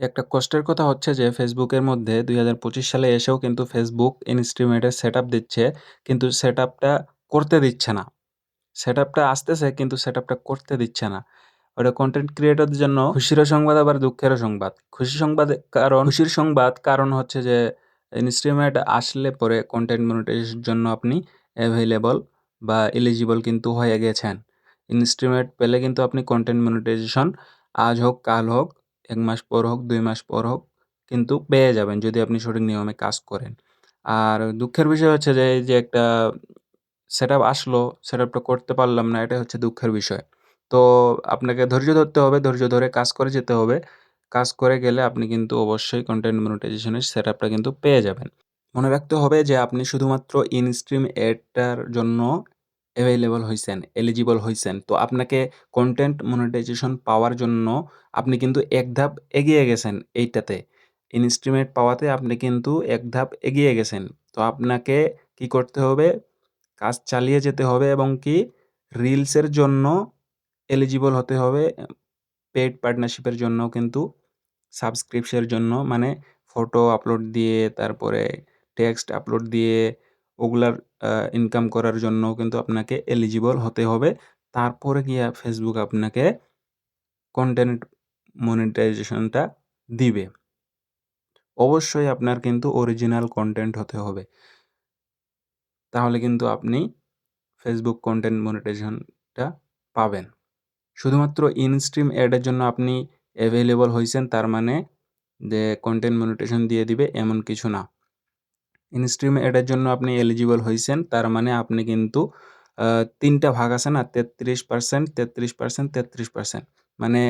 একটা কষ্টের কথা হচ্ছে যে ফেসবুকের মধ্যে ২০২৫ সালে এসেও কিন্তু ফেসবুক ইনস্ট্রিমেটের সেটআপ দিচ্ছে, কিন্তু সেটআপটা করতে দিচ্ছে না। সেটআপটা আসতেছে, কিন্তু সেটআপটা করতে দিচ্ছে না। ওটা কন্টেন্ট ক্রিয়েটরদের জন্য খুশিরও সংবাদ, আবার দুঃখেরও সংবাদ। খুশি সংবাদ কারণ, খুশির সংবাদ কারণ হচ্ছে যে ইনস্ট্রিমেট আসলে পরে কনটেন্ট মনিটাইজেশনের জন্য আপনি অ্যাভেলেবল বা এলিজিবল কিন্তু হয়ে গেছেন। ইনস্ট্রিমেট পেলে কিন্তু আপনি কন্টেন্ট মনিটাইজেশন আজ হোক, কাল হোক ১ মাস পর হোক দুই মাস পর হোক কিন্তু পেয়ে যাবেন যদি আপনি সঠিক নিয়মে কাজ করেন। আর দুঃখের বিষয় হচ্ছে যে যে একটা সেটআপ আসলো, সেটআপটা করতে পারলাম না এটা হচ্ছে দুঃখের বিষয়। তো আপনাকে ধৈর্য ধরতে হবে, ধৈর্য ধরে কাজ করে যেতে হবে। কাজ করে গেলে আপনি কিন্তু অবশ্যই কনটেন্ট মনিটাইজেশনের সেটআপটা কিন্তু পেয়ে যাবেন। মনে রাখতে হবে যে আপনি শুধুমাত্র ইনস্ট্রিম এডটার জন্য এভেইলেবল হইছেন, এলিজিবল হইছেন। তো আপনাকে কনটেন্ট মনিটাইজেশন পাওয়ার জন্য আপনি কিন্তু এক ধাপ এগিয়ে গেছেন এইটাতে। ইনস্ট্রিমেট পাওয়াতে আপনি কিন্তু এক ধাপ এগিয়ে গেছেন। তো আপনাকে কি করতে হবে? কাজ চালিয়ে যেতে হবে এবং কি রিলসের জন্য এলিজিবল হতে হবে। পেইড পার্টনারশিপের জন্যও কিন্তু সাবস্ক্রিপশনের জন্য মানে ফটো আপলোড দিয়ে তারপরে টেক্সট আপলোড দিয়ে ওগুলার ইনকাম করার জন্য কিন্তু আপনাকে এলিজিবল হতে হবে। তারপরে গিয়া ফেসবুক আপনাকে কন্টেন্ট মনিটাইজেশনটা দিবে। অবশ্যই আপনার কিন্তু অরিজিনাল কন্টেন্ট হতে হবে। তাহলে কিন্তু আপনি ফেসবুক কন্টেন্ট মনিটাইজেশনটা পাবেন। শুধুমাত্র ইনস্ট্রিম অ্যাডের জন্য আপনি অ্যাভেলেবল হয়েছেন তার মানে যে কনটেন্ট মনিটাইজেশন দিয়ে দিবে, এমন কিছু না। ইনস্ট্রিম এডের জন্য আপনি এলিজিবল হইছেন তার মানে আপনি কিন্তু আ ৩ টা ভাগ আছে না ৩৩%, ৩৩%, ৩৩%। মানে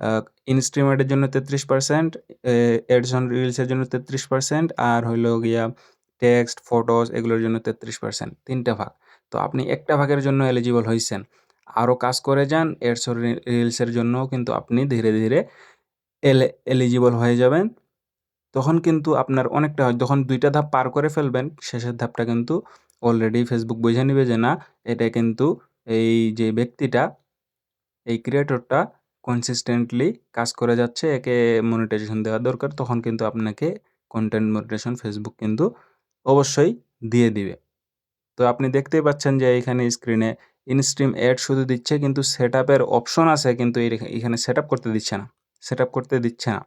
আ ইনস্ট্রিম এডের জন্য ৩৩%, এ এডস রিলসের জন্য ৩৩% আর হইল গিয়া টেক্সট, ফটোস এগুলোর জন্য ৩৩%, ৩ টা ভাগ। তো আপনি একটা ভাগের জন্য এলিজিবল হইছেন। আরও কাজ করে যান এডস রিলসের জন্যও কিন্তু আপনি ধীরে, ধীরে এলে এলিজিবল হয়ে যাবেন। তখন কিন্তু আপনার অনেকটা হয় যখন দুইটা ধাপ পার করে ফেলবেন শেষের ধাপটা কিন্তু অলরেডি ফেসবুক বুইঝা নিবে যে না এটা কিন্তু এই যে ব্যক্তিটা, এই ক্রিয়েটরটা কনসিস্টেন্টলি কাজ করে যাচ্ছে একে মনিটাইজেশন দেওয়া দরকার। তখন কিন্তু আপনাকে কন্টেন্ট মনিটাইজেশন ফেসবুক কিন্তু অবশ্যই দিয়ে দিবে। তো আপনি দেখতেই পাচ্ছেন যে এইখানে স্ক্রিনে ইনস্ট্রিম অ্যাড শুধু দিচ্ছে কিন্তু সেটআপের অপশন আছে কিন্তু এখানে সেটআপ করতে দিচ্ছে না। সেটআপ করতে দিচ্ছে না।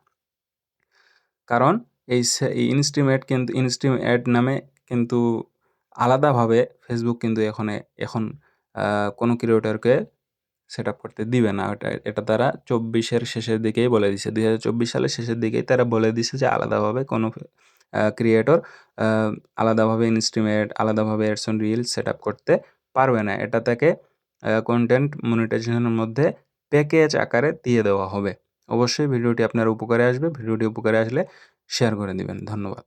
কারণ এই সে এই ইনস্ট্রিম কিন্তু ইনস্ট্রিম এড নামে কিন্তু আলাদাভাবে ফেসবুক কিন্তু এখনে এখন কোনো ক্রিয়েটরকে সেটআপ করতে দিবে না। ওটা এটা তারা চব্বিশের শেষের দিকেই বলে দিছে। ২০২৪ সালের শেষের দিকেই তারা বলে দিছে যে আলাদাভাবে কোনো ক্রিয়েটর আলাদাভাবে ইনস্ট্রিম এড, আলাদাভাবে এডস অন রিলস সেটআপ করতে পারবে না। এটা তাকে কনটেন্ট মনিটাইজেশনের মধ্যে প্যাকেজ আকারে দিয়ে দেওয়া হবে। অবশ্যই ভিডিওটি আপনার উপকারে আসবে। ভিডিওটি উপকারে আসলে শেয়ার করে দিবেন। ধন্যবাদ।